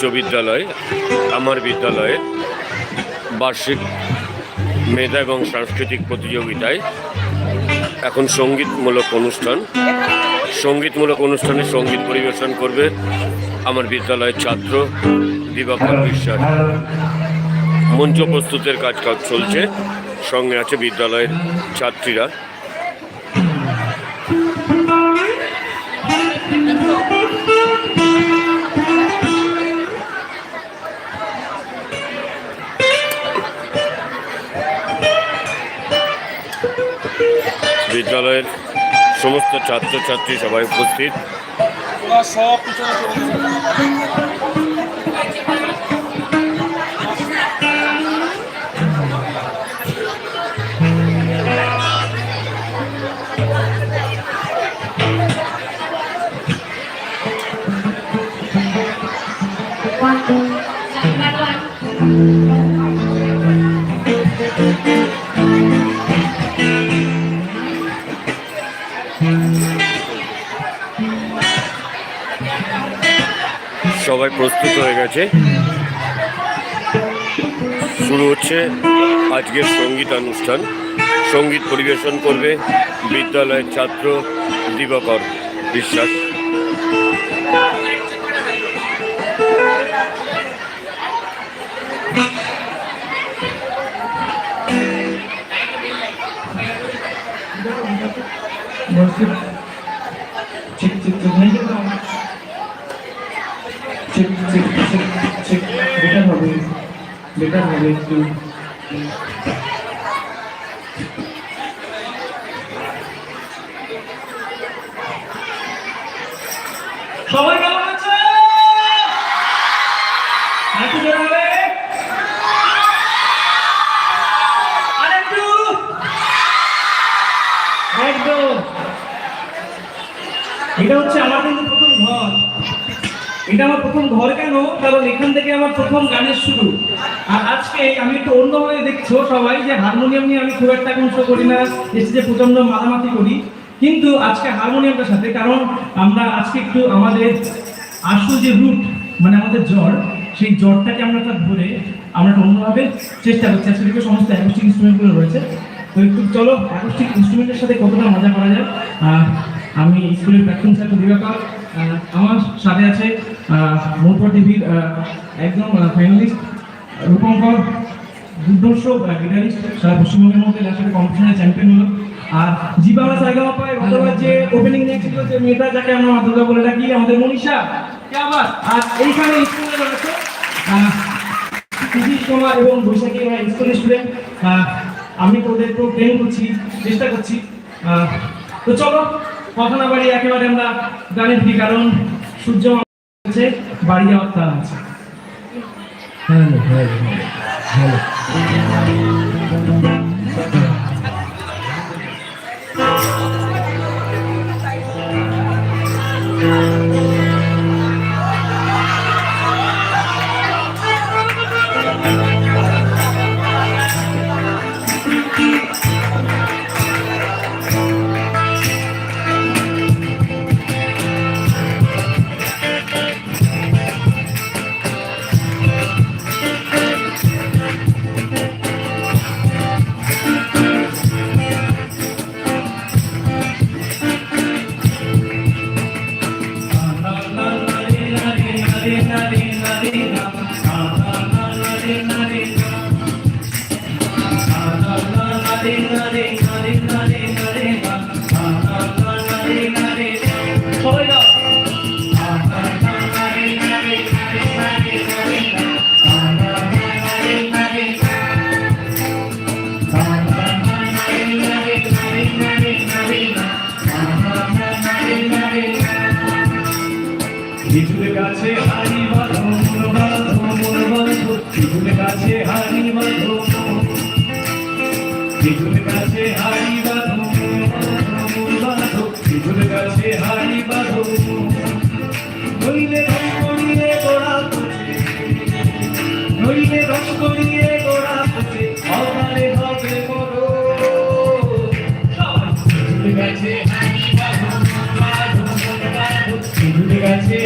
উচ্চ বিদ্যালয়, আমার বিদ্যালয়ে বার্ষিক মেধা এবং সাংস্কৃতিক প্রতিযোগিতায় এখন সঙ্গীতমূলক অনুষ্ঠান। সঙ্গীতমূলক অনুষ্ঠানে সংগীত পরিবেশন করবে আমার বিদ্যালয়ের ছাত্র দিবাকর বিশ্বাস। মঞ্চ প্রস্তুতের কাজ কাজ চলছে। সঙ্গে আছে বিদ্যালয়ের ছাত্রীরা। বিদ্যালয়ের সমস্ত ছাত্রছাত্রী সবাই উপস্থিত। সব প্রস্তুত হয়ে গেছে। শুরু হচ্ছে আজকের সঙ্গীতানুষ্ঠান। সংগীত পরিবেশন করবে বিদ্যালয়ের ছাত্র Dibakar Biswas. Check, check check check better হবে বেটার হবে একটু। সবাই একদম। এটা হচ্ছে আমার এটা আমার প্রথম ঘর কেন? কারণ এখান থেকে আমার প্রথম গানের শুরু। আর আজকে আমি একটু অন্যভাবে দেখছ সবাই যে হারমোনিয়াম নিয়ে আমি খুব একটা এখন শো করি না এসে যে প্রচণ্ড মারামাতি করি। কিন্তু আজকে হারমোনিয়ামটার সাথে, কারণ আমরা আজকে একটু আমাদের আসল যে রুট মানে আমাদের জ্বর, সেই জ্বরটাকে আমরা একটা ধরে আমরা একটা অন্যভাবে চেষ্টা করছি। আজকে সমস্ত অ্যাকোস্টিক ইনস্ট্রুমেন্টগুলো রয়েছে। তো একটু চলো অ্যাকোস্টিক ইনস্ট্রুমেন্টের সাথে কতটা মজা করা যায়? আমি স্কুলের প্রাক্তন ছাত্র দিবাকর আমার সাথে আছে টিভির একদম ফাইনালিস্ট রূপঙ্কর গিটারিস্ট সারা পশ্চিমবঙ্গের মধ্যে যার সাথে কম্পিটিশনে চ্যাম্পিয়ন হলো। আর জি বাংলা সাইগা পায় গতবার যে ওপেনিং যে মেয়েটা যাকে আমরা দুর্গা বলে ডাকি, আমাদের মনীষা। আর এইখানে স্কুলে কুমার এবং বৈশাখী আমার স্কুলের স্টুডেন্ট আমি তো ওদের একটু ট্রেন করছি, চেষ্টা করছি। তো চলো, কথা না বাড়ি একেবারে আমরা গানে ঢুকি কারণ সূর্য আছে বাড়ি যাওয়ার আছে। হ্যালো হ্যালো হ্যালো হারি বাঁধো হারি বাঁধো বাঁধো হারি বাঁধো নইলে গোড়া নইলে করিয়ে গোড়া হবে হারি বাঁধো বাঁধো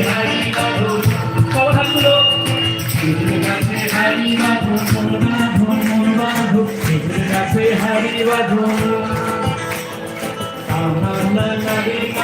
হারি বাঁধো না না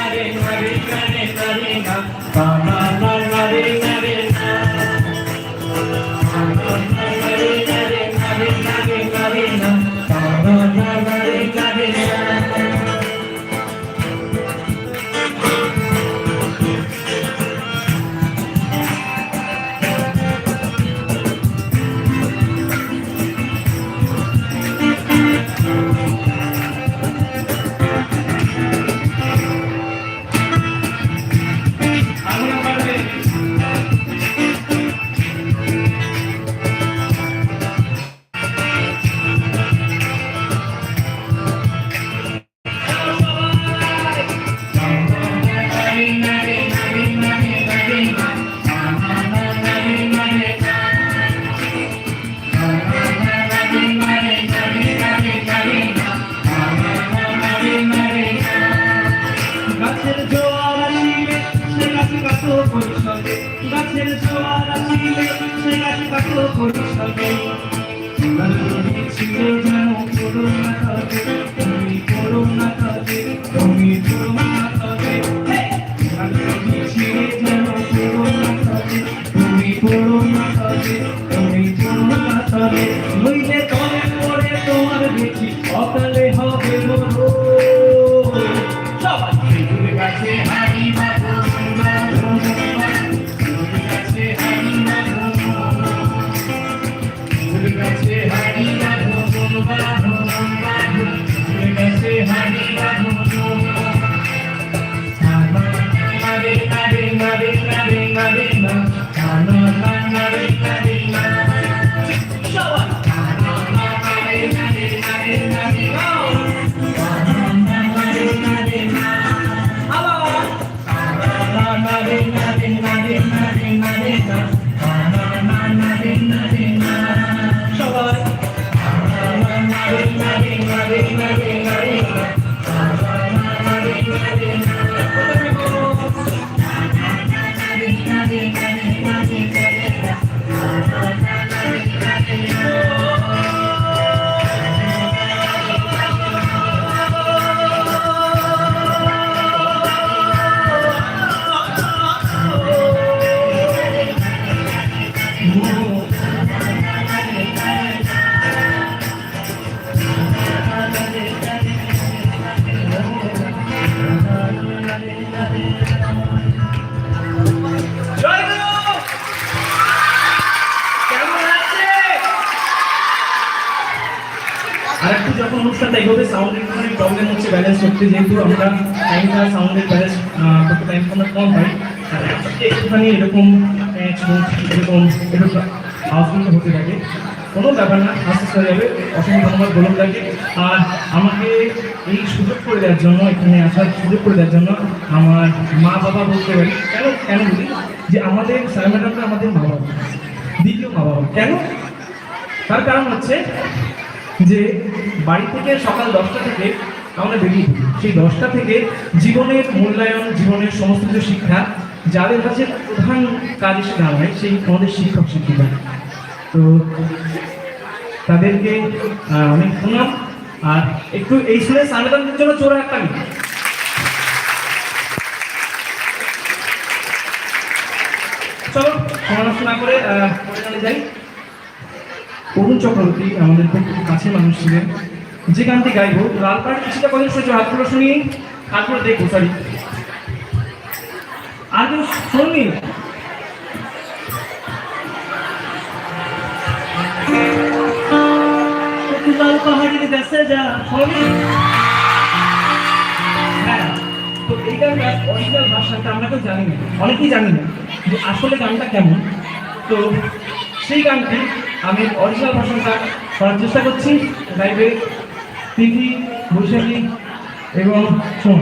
ব্যালেন্স করতে যেহেতু আমরা টাইমটা সাউন্ডের ব্যালেন্স করতে টাইম আমরা কম আর একটুখানি এরকম এরকম এরকম হতে থাকে। কোনো ব্যাপার না আস্তে আস্তে হয়ে যাবে, অসংখ্য ধন্যবাদ গোলক লাগে আর আমাকে এই সুযোগ করে দেওয়ার জন্য, এখানে আসার সুযোগ করে দেওয়ার জন্য আমার মা বাবা বলতে পারি, কেন কেন বলি? যে আমাদের স্যার ম্যাডামরা আমাদের মা বাবা। দ্বিতীয় মা বাবা। কেন? তার কারণ হচ্ছে যে বাড়ি থেকে সকাল দশটা থেকে আমরা বেরিয়ে সেই দশটা থেকে জীবনের মূল্যায়ন, জীবনের সমস্ত কিছু শিক্ষা যাদের কাছে প্রধান কাজ এসে দাঁড়ায়, সেই আমাদের শিক্ষক শিক্ষিকা। তো তাদেরকে অনেক প্রণাম। আর একটু এই শুনে সামেদানদের জন্য চোরা একটা চলো পড়াশোনা করে যাই। অরুণ চক্রবর্তী আমাদের খুব কাছে মানুষ ছিলেন। যে গানটি গাইবো লাল পাড়ে কিছুটা কথা শুনেছো হাতগুলো শুনিয়ে হাতগুলো দেখব সরি আর কেউ শোননি? লাল পাহাড়ির দেশে যা হ্যাঁ তো এই গানটা অরিজিনাল ভাষাটা আমরা কেউ জানি না, অনেকেই জানি না যে আসলে গানটা কেমন। তো সেই গানটি আমি অরিজিনাল ভাষণটা করার চেষ্টা করছি লাইভে তিথি বৈশাখী এবং সোম।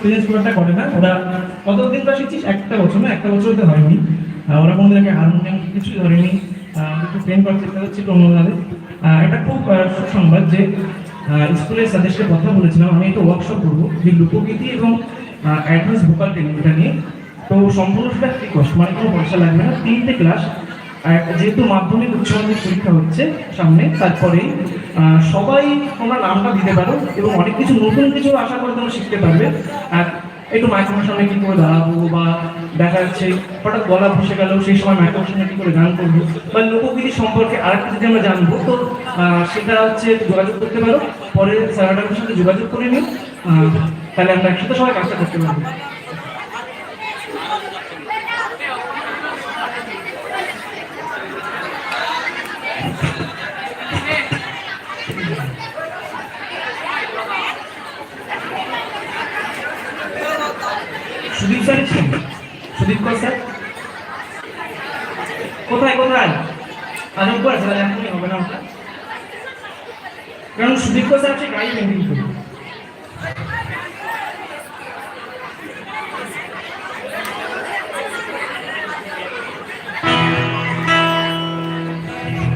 প্রেজেন্স খুব একটা করে না ওরা কতদিন বা শিখছিস? একটা বছর না একটা বছর তো হয়নি। ওরা কোনোদিন আগে হারমোনিয়াম কিছুই ধরেনি। একটু ট্রেন করার চেষ্টা করছিল অন্যভাবে এটা খুব সুসংবাদ যে স্কুলের সাজেস্টে কথা বলেছিলাম আমি একটা ওয়ার্কশপ করব যে লোকগীতি এবং অ্যাডভান্স ভোকাল ট্রেনিং নিয়ে। তো সম্পূর্ণ সেটা ফ্রি কস্ট মানে কোনো পয়সা লাগবে না। তিনটে ক্লাস যেহেতু মাধ্যমিক উচ্চ মাধ্যমিক পরীক্ষা হচ্ছে সামনে তারপরে আহ, সবাই তোমরা নামটা দিতে পারো এবং অনেক কিছু নতুন কিছু আশা করে তোমরা শিখতে পারবে। আর একটু মাইক্রোফোনের সামনে কি করে দাঁড়াবো বা দেখা যাচ্ছে, হঠাৎ গলা বসে গেল, সেই সময় মাইক্রোফোনের সামনে কি করে গান করব বা লোকগীতি সম্পর্কে আর আরেকটা যদি আমরা জানব, তো সেটা হচ্ছে যোগাযোগ করতে পারো। পরে স্যারটার সাথে যোগাযোগ করে নিও। তাহলে আমরা একসাথে সবাই কাজটা করতে পারব। সুদীপ স্যার সুদীপ কর স্যার? কোথায় কোথায়? আজম করে স্যার এখনই হবে না কারণ সুদীপ কর স্যার হচ্ছে গাড়ি মেনটেন করে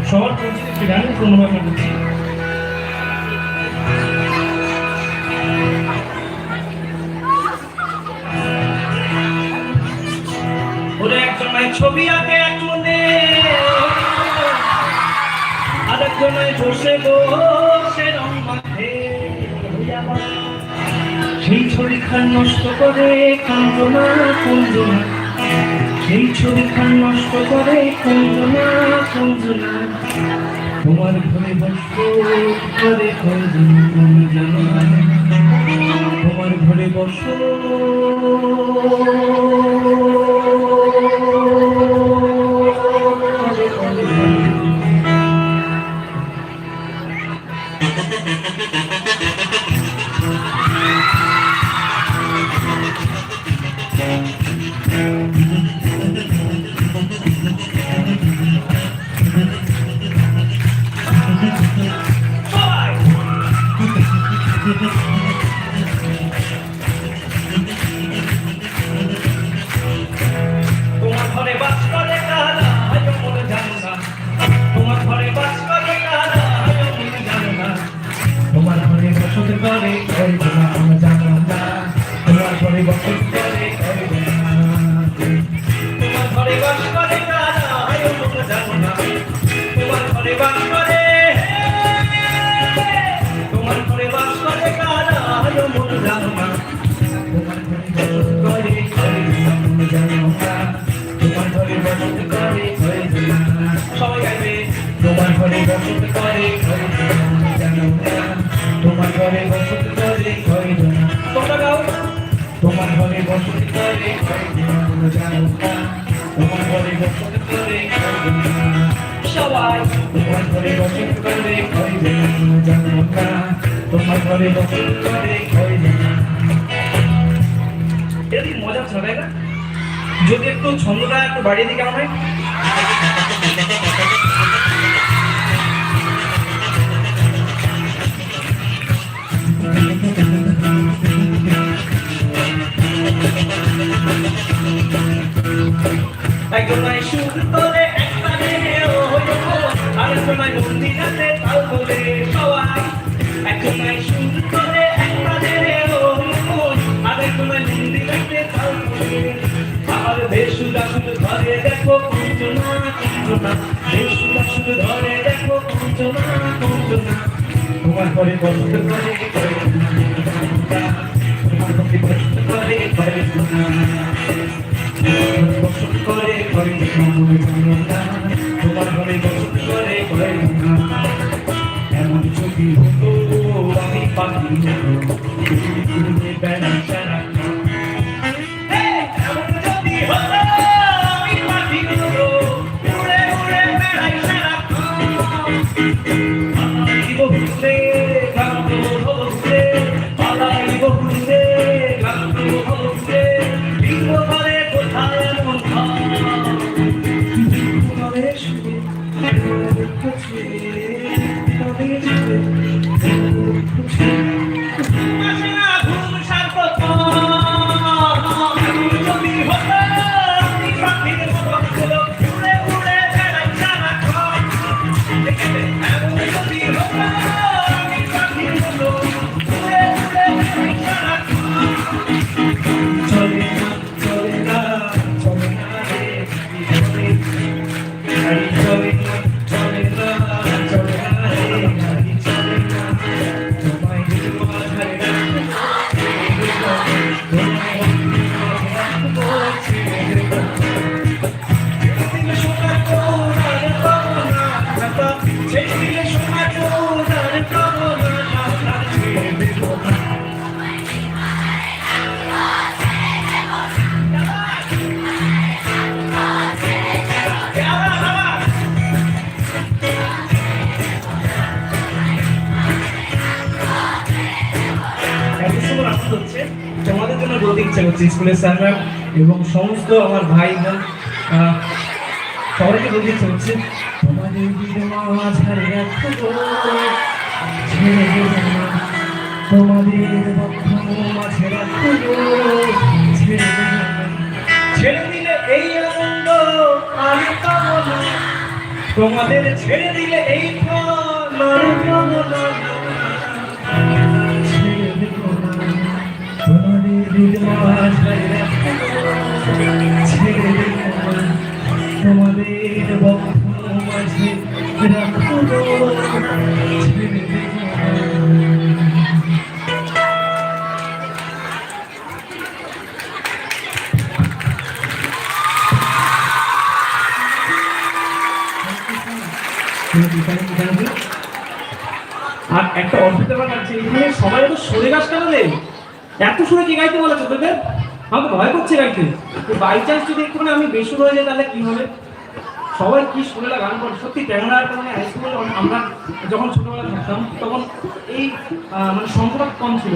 সবার পরিচিত একটি গান পূর্ণভাবে করছি ছবি আঁকে এক মনে আরেকজনের বসে বসে রং মাখে সেই ছবি খান নষ্ট করে কাঞ্চনা কুঞ্জনা। সেই ছবি খান নষ্ট করে কুঞ্জনা কুঞ্জনা। তোমার ঘরে কুঞ্জনা কুঞ্জনা। তোমার ঘরে বসো। তোমার ঘরে করে করি না করে করি যদি একটু ছন্দটা একটু বাড়িয়ে দিই কেমন হয়? একজনাই সুর তোলে আরেকজনাই মন্দিরাতে তাল তোলে সবাই একজনাই সুর তোলে একটা মেয়ে ও হইল আরেকজনাই মন্দিরাতে তাল তোলে আমার বেসুরা শুধু ধরে দেখো কুঞ্চনা কুঞ্চনা বেসুরা শুধু ধরে দেখো কুঞ্চনা কুঞ্চনা তোমার ঘরে বসতে করে করে তোমার ঘরে বসতে করে করে। করে করে না। তোমার ঘরে বসত করে করে এমন ছবি হতো আমি পাখি হতো and এত সুন্দর আনন্দ হচ্ছে তোমাদের জন্য বলতে ইচ্ছা করছে স্কুলের স্যার ম্যাম এবং সমস্ত আমার ভাই বোন সবাইকে বলতে ইচ্ছা করছে তোমাদের মাঝারে রাখো গো, ছেড়ে দেবো। তোমাদের মাঝে রাখো ছেড়ে ছেড়ে দিলে এই আনন্দ আমি পাবো না তোমাদের দিলে এই আর একটা অদ্ভুত ব্যাপার আছে এখানে সবাই তো সরে গাছ কাটালে এত সুরে কি গাইতে বলেছ তোদের আমাকে ভয় করছে গাইতে। বাই চান্স যদি একটু আমি বেশি হয়ে যাই তাহলে কি হবে? সবাই কি সুরেলা গান করে? সত্যি ক্যামেরার কারণে হাই স্কুলে আমরা যখন ছোটবেলা থাকতাম, তখন এই মানে সংখ্যাটা কম ছিল।